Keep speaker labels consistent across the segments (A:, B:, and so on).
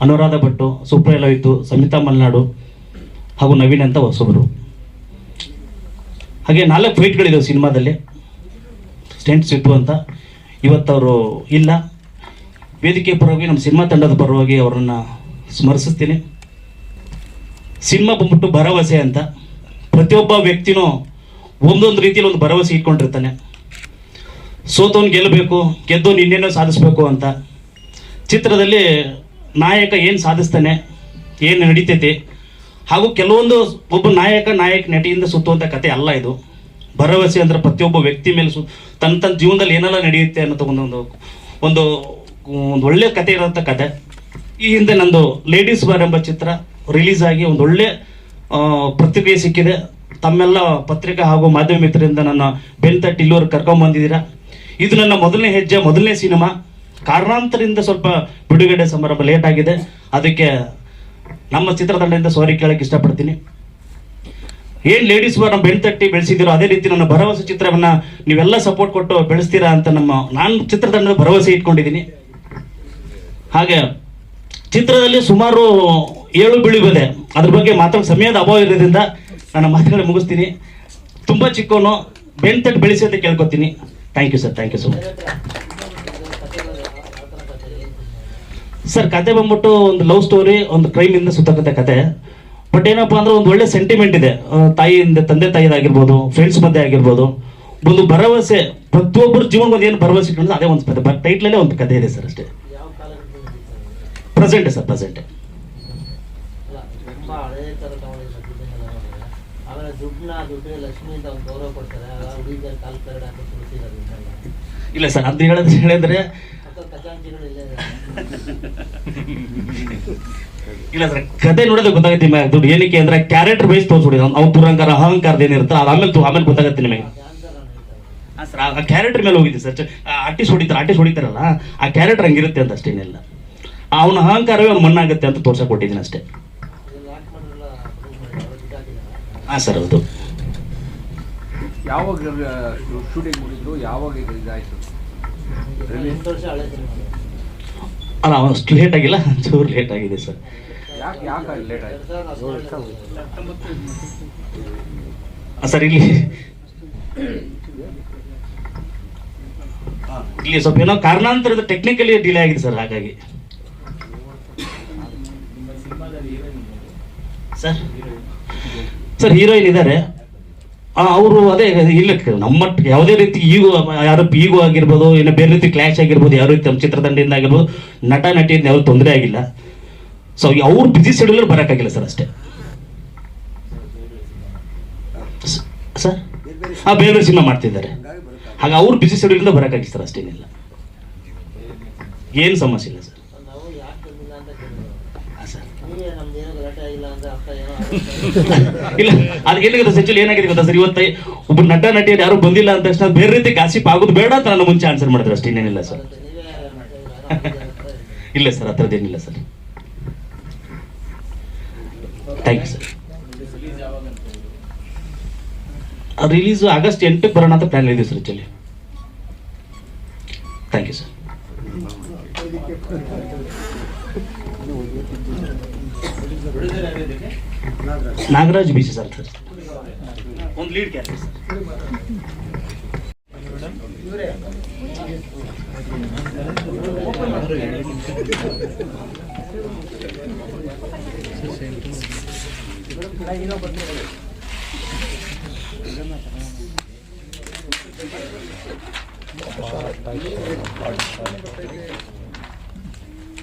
A: ಅನುರಾಧ ಭಟ್ಟು ಸುಪ್ರಿಯ ಲೋಹಿತು, ಸಮಿತಾ ಮಲ್ನಾಡು ಹಾಗೂ ನವೀನ್ ಅಂತ ಹೊಸಬರು. ಹಾಗೆ ನಾಲ್ಕು ಫೈಟ್ಗಳಿದ್ದಾವೆ ಸಿನಿಮಾದಲ್ಲಿ. ಸ್ಟೆಂಟ್ ಸಿಟ್ಟು ಅಂತ. ಇವತ್ತವರು ಇಲ್ಲ. ವೇದಿಕೆ ಪರವಾಗಿ ನಮ್ಮ ಸಿನಿಮಾ ತಂಡದ ಪರವಾಗಿ ಅವರನ್ನು ಸ್ಮರಿಸುತ್ತೇನೆ. ಸಿನಿಮಾ ಬಂದ್ಬಿಟ್ಟು ಭರವಸೆ ಅಂತ. ಪ್ರತಿಯೊಬ್ಬ ವ್ಯಕ್ತಿನೂ ಒಂದೊಂದು ರೀತಿಯಲ್ಲಿ ಒಂದು ಭರವಸೆ ಇಟ್ಕೊಂಡಿರ್ತಾನೆ. ಸೋತವನು ಗೆಲ್ಲಬೇಕು ಗೆದ್ದವನು ಇನ್ನೇನೋ ಸಾಧಿಸ್ಬೇಕು ಅಂತ. ಚಿತ್ರದಲ್ಲಿ ನಾಯಕ ಏನು ಸಾಧಿಸ್ತಾನೆ, ಏನು ನಡೀತೈತೆ, ಹಾಗೂ ಕೆಲವೊಂದು ಒಬ್ಬ ನಾಯಕ ನಾಯಕ ನಟಿಯಿಂದ ಸುತ್ತುವಂಥ ಕತೆ ಅಲ್ಲ ಇದು. ಭರವಸೆ ಅಂದ್ರೆ ಪ್ರತಿಯೊಬ್ಬ ವ್ಯಕ್ತಿ ಮೇಲೆ ಸು, ತನ್ನ ತನ್ನ ಜೀವನದಲ್ಲಿ ಏನೆಲ್ಲ ನಡೆಯುತ್ತೆ ಅನ್ನೋ ಒಂದೊಂದು ಒಂದು ಒಂದು ಒಳ್ಳೆ ಕತೆ ಇರೋಂಥ ಕತೆ. ಈ ಹಿಂದೆ ನಂದು ಲೇಡೀಸ್ ಬಾರ್ ಎಂಬ ಚಿತ್ರ ರಿಲೀಸ್ ಆಗಿ ಒಂದು ಒಳ್ಳೆ ಪ್ರತಿಕ್ರಿಯೆ ಸಿಕ್ಕಿದೆ. ತಮ್ಮೆಲ್ಲ ಪತ್ರಿಕಾ ಹಾಗೂ ಮಾಧ್ಯಮ ಮಿತ್ರರಿಂದ ನನ್ನ ಬೆನ್ತಟ್ಟಿ ಇಲ್ಲಿವರೆಗೆ ಕರ್ಕೊಂಬಂದಿದ್ದೀರಾ ಇದು ನನ್ನ ಮೊದಲನೇ ಹೆಜ್ಜೆ, ಮೊದಲನೇ ಸಿನಿಮಾ. ಕಾರಣಾಂತರದಿಂದ ಸ್ವಲ್ಪ ಬಿಡುಗಡೆ ಸಮಾರಂಭ ಲೇಟ್ ಆಗಿದೆ. ಅದಕ್ಕೆ ನಮ್ಮ ಚಿತ್ರತಂಡದಿಂದ ಸಾರಿ ಕೇಳಕ್ಕೆ ಇಷ್ಟಪಡ್ತೀನಿ. ಏನ್ ಲೇಡೀಸ್ ನಮ್ಮ ಬೆಣ್ತಟ್ಟಿ ಬೆಳೆಸಿದಿರೋ ಅದೇ ರೀತಿ ನನ್ನ ಭರವಸೆ ಚಿತ್ರವನ್ನ ನೀವೆಲ್ಲ ಸಪೋರ್ಟ್ ಕೊಟ್ಟು ಬೆಳೆಸ್ತೀರಾ ಅಂತ ನಮ್ಮ, ನಾನು ಚಿತ್ರತಂಡದ ಭರವಸೆ ಇಟ್ಕೊಂಡಿದ್ದೀನಿ. ಹಾಗೆ ಚಿತ್ರದಲ್ಲಿ ಸುಮಾರು ಏಳು ಬೀಳಿಬದೆ ಅದ್ರ ಬಗ್ಗೆ ಮಾತಾಡೋ ಸಮಯದ ಅಭಾವ ಇರೋದ್ರಿಂದ ನನ್ನ ಮಾತುಗಳು ಮುಗಿಸ್ತೀನಿ. ತುಂಬಾ ಚಿಕ್ಕವನು, ಬೆಣ್ತಟ್ಟು ಬೆಳೆಸಿ ಅಂತ ಕೇಳ್ಕೊತೀನಿ. Thank you sir thank you so much sir ಕತೆ ಬಂದ್ಬಿಟ್ಟು ಒಂದು ಲವ್ ಸ್ಟೋರಿ ಒಂದು ಕ್ರೈಮ್ ಇಂದ ಸುತ್ತಕತ್ತೆ ಕತೆ. ಬಟ್ ಏನಪ್ಪಾ ಅಂದ್ರೆ ಒಂದು ಒಳ್ಳೆ ಸೆಂಟಿಮೆಂಟ್ ಇದೆ. ತಾಯಿಯಿಂದ ತಂದೆ ತಾಯಿದಾಗಿರ್ಬೋದು ಫ್ರೆಂಡ್ಸ್ ಮಧ್ಯೆ ಆಗಿರ್ಬೋದು. ಒಂದು ಭರವಸೆ ಪ್ರತಿಯೊಬ್ಬರು ಜೀವನ ಒಂದು ಏನು ಭರವಸೆ ಇಟ್ಕೊಂಡು ಅದೇ ಒಂದು ಕತೆ. ಟೈಟ್ಲಲ್ಲೇ ಒಂದು ಕತೆ ಇದೆ ಸರ್ ಅಷ್ಟೇ. ಪ್ರೆಸೆಂಟ್ ಸರ್ ಪ್ರೆಸೆಂಟ್ ಇಲ್ಲ ಸರ್ ಅಂತ ಹೇಳೋದು ಹೇಳಿದ್ರೆ
B: ಇಲ್ಲೇ
A: ಇಲ್ಲ ಸರ್ ಕತೆ ನೋಡಿದ್ರೆ ಗೊತ್ತಾಗುತ್ತೆ ನಿಮಗೆ ದುಡ್ಡು ಏನಕ್ಕೆ ಅಂದ್ರೆ ಕ್ಯಾರೆಕ್ಟರ್ ಬೇಸ್ ತೋರಿಸ್ಬಿಡಿ. ಅವ್ನು ತುರಂಕಾರ ಅಹಂಕಾರದ ಏನಿರುತ್ತೆ ಅದು ಆಮೇಲೆ ತು- ಆಮೇಲೆ ಗೊತ್ತಾಗುತ್ತೆ ನಿಮಗೆ. ಸರ್ ಆ ಕ್ಯಾರೆಕ್ಟರ್ ಮೇಲೆ ಹೋಗಿದ್ದೆ ಸರ್. ಆರ್ಟಿಸ್ಟ್ ಹೊಡಿತಾರೆ ಆರ್ಟಿಸ್ಟ್ ಹೊಡಿತಾರಲ್ಲ ಆ ಕ್ಯಾರೆಕ್ಟರ್ ಹಂಗಿರುತ್ತೆ ಅಂತ ಅಷ್ಟೇನಿಲ್ಲ ಅವನ ಅಹಂಕಾರವೇ ಅವ್ನು ಮಣ್ಣಾಗುತ್ತೆ ಅಂತ ತೋರ್ಸಕ್ ಕೊಟ್ಟಿದ್ದೀನಿ ಅಷ್ಟೇ. ಹಾಂ ಸರ್ ಹೌದು.
C: ಯಾವಾಗ ಶೂಟಿಂಗ್ ಮುಗಿದ್ರು ಯಾವಾಗ ಇದು ಇದಾಯ್ತು?
A: ಅಲ್ಲ ಅಷ್ಟು ಲೇಟ್ ಆಗಿಲ್ಲ. ಚೂರು ಲೇಟ್ ಆಗಿದೆ ಸರ್ ಸರ್ ಇಲ್ಲಿ. ಇಲ್ಲಿ ಸ್ವಲ್ಪ ಏನೋ ಕಾರಣಾಂತರದ ಟೆಕ್ನಿಕಲಿ ಡಿಲೇ ಆಗಿದೆ ಸರ್ ಹಾಗಾಗಿ. ಸರ್ ಸರ್ ಹೀರೋಯಿನ್ ಇದ್ದಾರೆ ಅವರು ಅದೇ ಇಲ್ಲ ನಮ್ಮ ಮಟ್ಟ- ಯಾವುದೇ ರೀತಿ ಈಗ ಯಾರು ಈಗೋ ಆಗಿರ್ಬೋದು, ಇನ್ನು ಬೇರೆ ರೀತಿ ಕ್ಲಾಶ್ ಆಗಿರ್ಬೋದು ಯಾವ ರೀತಿ ನಮ್ಮ ಚಿತ್ರತಂಡದಿಂದ ಆಗಿರ್ಬೋದು, ನಟ, ನಟಿಯಿಂದ ಯಾವ ತೊಂದರೆ ಆಗಿಲ್ಲ. ಸೊ ಅವ್ರ ಬಿಸಿ ಶೆಡ್ಯೂಲ್ ಬರೋಕ್ಕಾಗಿಲ್ಲ ಸರ್ ಅಷ್ಟೇ. ಸರ್ ಹಾಂ ಬೇರೆ ಬೇರೆ ಸಿನಿಮಾ ಮಾಡ್ತಿದ್ದಾರೆ. ಹಾಗೆ ಅವ್ರ ಬಿಸಿ ಶೆಡ್ಯೂಲಿಂದ ಬರೋಕ್ಕಾಗಿ ಸರ್ ಅಷ್ಟೇನಿಲ್ಲ. ಏನು ಸಮಸ್ಯೆ ಇಲ್ಲ ಸರ್ ಇಲ್ಲ ಅದಕ್ಕೆ ಏನಾಗಿದೆ ಸೆಂಚುಲಿ ಏನಾಗಿದೆ ಗೊತ್ತಾ ಸರ್? ಇವತ್ತು ಒಬ್ಬ ನಟ, ನಟಿಯರು ಯಾರು ಬಂದಿಲ್ಲ ಅಂತ ತಕ್ಷಣ ಬೇರೆ ರೀತಿ ಗಾಸಿಪ್ ಆಗೋದು ಬೇಡ ಅಂತ ನಾನು ಮುಂಚೆ ಆನ್ಸರ್ ಮಾಡಿದ್ರೆ ಅಷ್ಟೇ, ಇನ್ನೇನಿಲ್ಲ ಸರ್? ಇಲ್ಲ ಸರ್ ಆ sir. Thank you sir release August ಎಂಟಕ್ಕೆ ಬರೋಣ ಅಂತ ಪ್ಲಾನ್ ಇದೆ sir actually thank you sir Nagaraj B C sir sir ಒಂದು ಲೀಡ್ ಕ್ಯಾರೆಕ್ಟರ್ ಸರ್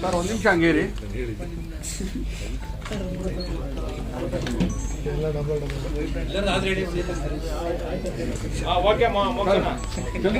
C: ಸರ್ ಒಂದು ನಿಮಿಷ ಹಂಗೇರಿ
D: ಓಕೆ